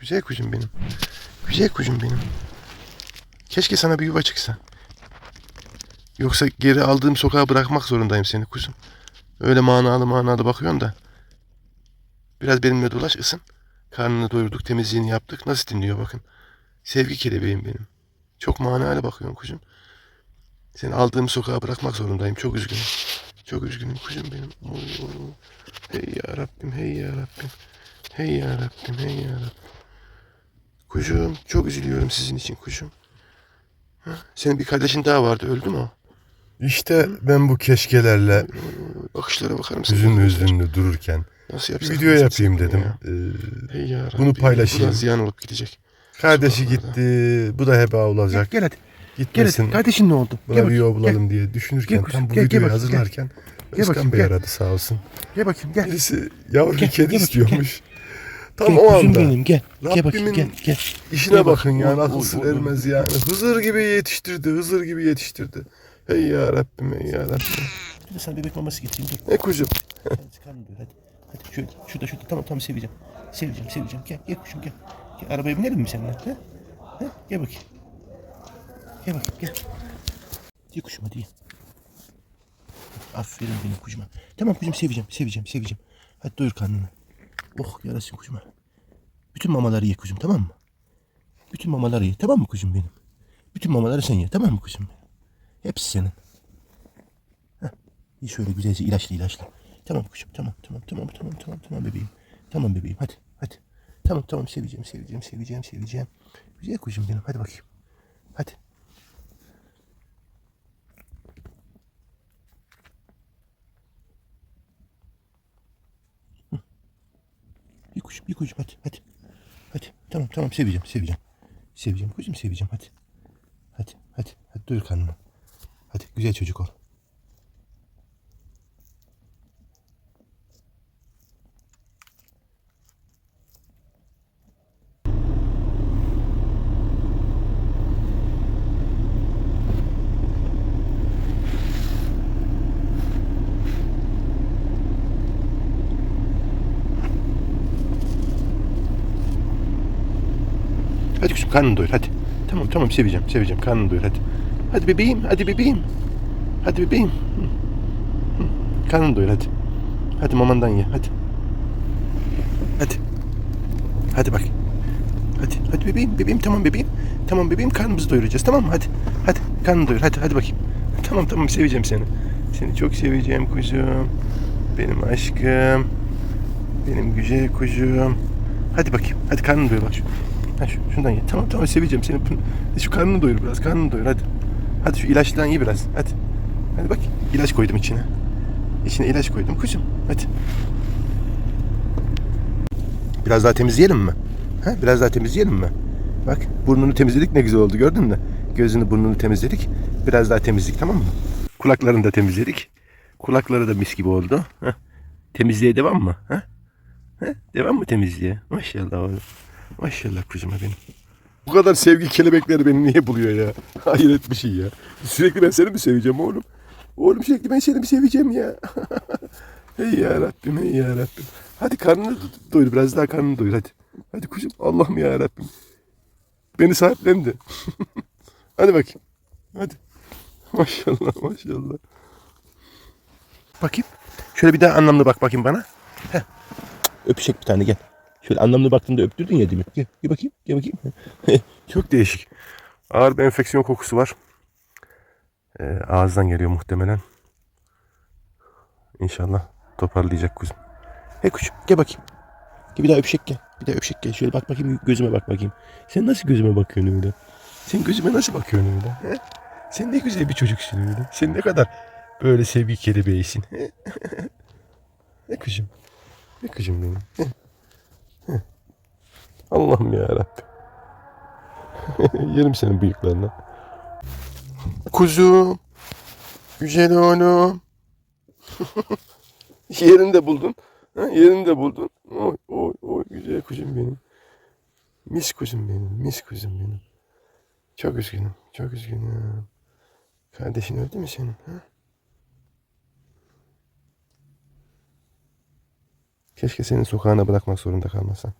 Güzel kuzum benim. Güzel kuzum benim. Keşke sana bir yuva çıksa. Yoksa geri aldığım sokağa bırakmak zorundayım seni kuzum. Öyle manalı manalı bakıyorsun da. Biraz benimle dolaş ısın. Karnını doyurduk, temizliğini yaptık. Nasıl dinliyor bakın. Sevgi kelebeğim benim. Çok manalı bakıyorsun kuzum. Seni aldığım sokağa bırakmak zorundayım. Çok üzgünüm. Çok üzgünüm kuzum benim. Oo. Hey ya Rabbim, hey ya Rabbim. Hey ya Rabbim, hey ya Rabbim. Kuzum, çok üzülüyorum sizin için kuzum. Ha, Senin bir kardeşin daha vardı, öldü mü o? İşte ben bu keşkelerle Bakışlara bakar mısın? hüzünlü hüzünlü dururken Nasıl yapsak? video nasıl yapayım dedim. ya? Ee, Hey ya Bunu paylaşayım. Bu da ziyan olup gidecek. kardeşi gitti, bu da heba olacak. Gel hadi. Gel Gitmesin, hadi. Kardeşin ne oldu? buna Gel bir yol bulalım diye düşünürken Gel tam bu gel, gel videoyu bakayım, gel. hazırlarken Gel Özkan bakayım, Bey gel. aradı sağ olsun. Gel bakayım gel. Birisi yavru Gel, kedi gel istiyormuş. Tam Gel o anda benim gel. Gel bakayım Rabbimin gel gel. işine Gel bakın bakayım. yani akıl sır ermez yani. Hızır gibi yetiştirdi, Hızır gibi yetiştirdi. Hey ya Rabbim, hey ya Rabbim. Bir de sana bebek maması getireyim dur. Ne kuzum? Hadi karnım doyur hadi. Hadi şöyle şurada şurada tamam tamam seveceğim. Seveceğim seveceğim gel gel kuşum gel. gel arabaya binelim mi seninle? He? He? Gel bakayım. Gel bakayım gel. Gel kuşum hadi gel. Aferin benim kuşuma. Tamam kuşum seveceğim seveceğim seveceğim. Hadi doyur karnını. Oh yarasın kuşuma. Bütün mamaları ye kuzum tamam mı? Bütün mamaları ye tamam mı kuzum benim? Bütün mamaları sen ye tamam mı kuzum? Hepsi senin. İyi şöyle güzelce ilaçlı ilaçlı. Tamam kuşum tamam tamam tamam tamam tamam tamam bebeğim. Tamam bebeğim hadi hadi. Tamam tamam seveceğim seveceğim seveceğim seveceğim. Güzel kuşum benim hadi bakayım. Hadi. Hı. Kuşum bir kuşum hadi hadi. Hadi tamam tamam seveceğim seveceğim. Seveceğim kuşum seveceğim hadi. Hadi hadi hadi doyur karnını. Hadi güzel çocuk ol. Hadi kuşum karnını doyur hadi. Tamam tamam seveceğim seveceğim karnını doyur hadi. Hadi bebeğim hadi bebeğim. Hadi bebeğim. Hı. Hı. Karnını doyur hadi. Hadi mamandan ye hadi. Hadi. Hadi bak. Hadi hadi bebeğim bebeğim tamam bebeğim. Tamam bebeğim karnımızı doyuracağız tamam mı hadi. Hadi karnını doyur hadi hadi bakayım. Tamam tamam seveceğim seni. Seni çok seveceğim kuzum. Benim aşkım. Benim güzel kuzum. Hadi bakayım. Hadi karnını doyur bak şu. Ha şu, şundan ye. Tamam tamam seveceğim seni. Şu karnını doyur biraz. Karnını doyur hadi. Hadi şu ilaçtan ye biraz. Hadi. Hadi bak. ilaç koydum içine. İçine ilaç koydum kuzum. Hadi. Biraz daha temizleyelim mi? Ha? Biraz daha temizleyelim mi? Bak burnunu temizledik ne güzel oldu gördün mü? Gözünü burnunu temizledik. Biraz daha temizlik tamam mı? Kulaklarını da temizledik. Kulakları da mis gibi oldu. Ha? Temizliğe devam mı? Ha? Ha? Devam mı temizliğe? Maşallah oğlum. Maşallah kuzuma benim. Bu kadar sevgi kelebekleri beni niye buluyor ya? Hayret bir şey ya. Sürekli ben seni mi seveceğim oğlum? Oğlum sürekli ben seni mi seveceğim ya? hey ya Rabbim, hey ya Rabbim. Hadi karnını doyur, biraz daha karnını doyur hadi. Hadi kuzum, Allah'ım ya Rabbim. Beni sahiplendi. hadi bakayım. Hadi. Maşallah, maşallah. Bakayım. Şöyle bir daha anlamlı bak bakayım bana. Heh. Öpüşek bir tane gel. Şöyle anlamlı baktığında öptürdün ya değil mi? Gel, gel bakayım, gel bakayım. Çok değişik. Ağır bir enfeksiyon kokusu var. Ee, ağızdan geliyor muhtemelen. İnşallah toparlayacak kuzum. Hey kuşum gel bakayım. Gel bir daha öpüşek gel. Bir daha öpüşek gel. Şöyle bak bakayım gözüme bak bakayım. Sen nasıl gözüme bakıyorsun öyle? Sen gözüme nasıl bakıyorsun öyle? He? Sen ne güzel bir çocuksun öyle. Sen ne kadar böyle sevgi kelebeğisin. Ne kuşum? Ne kuşum benim? Allah'ım ya Rabbim. Yerim senin bıyıklarını. Kuzum. Güzel oğlum. yerini de buldun. Ha, yerini de buldun. Oy oy oy güzel kuzum benim. Mis kuzum benim. Mis kuzum benim. Çok üzgünüm. Çok üzgünüm. Kardeşin öldü mü senin? Ha? Keşke senin sokağına bırakmak zorunda kalmasan.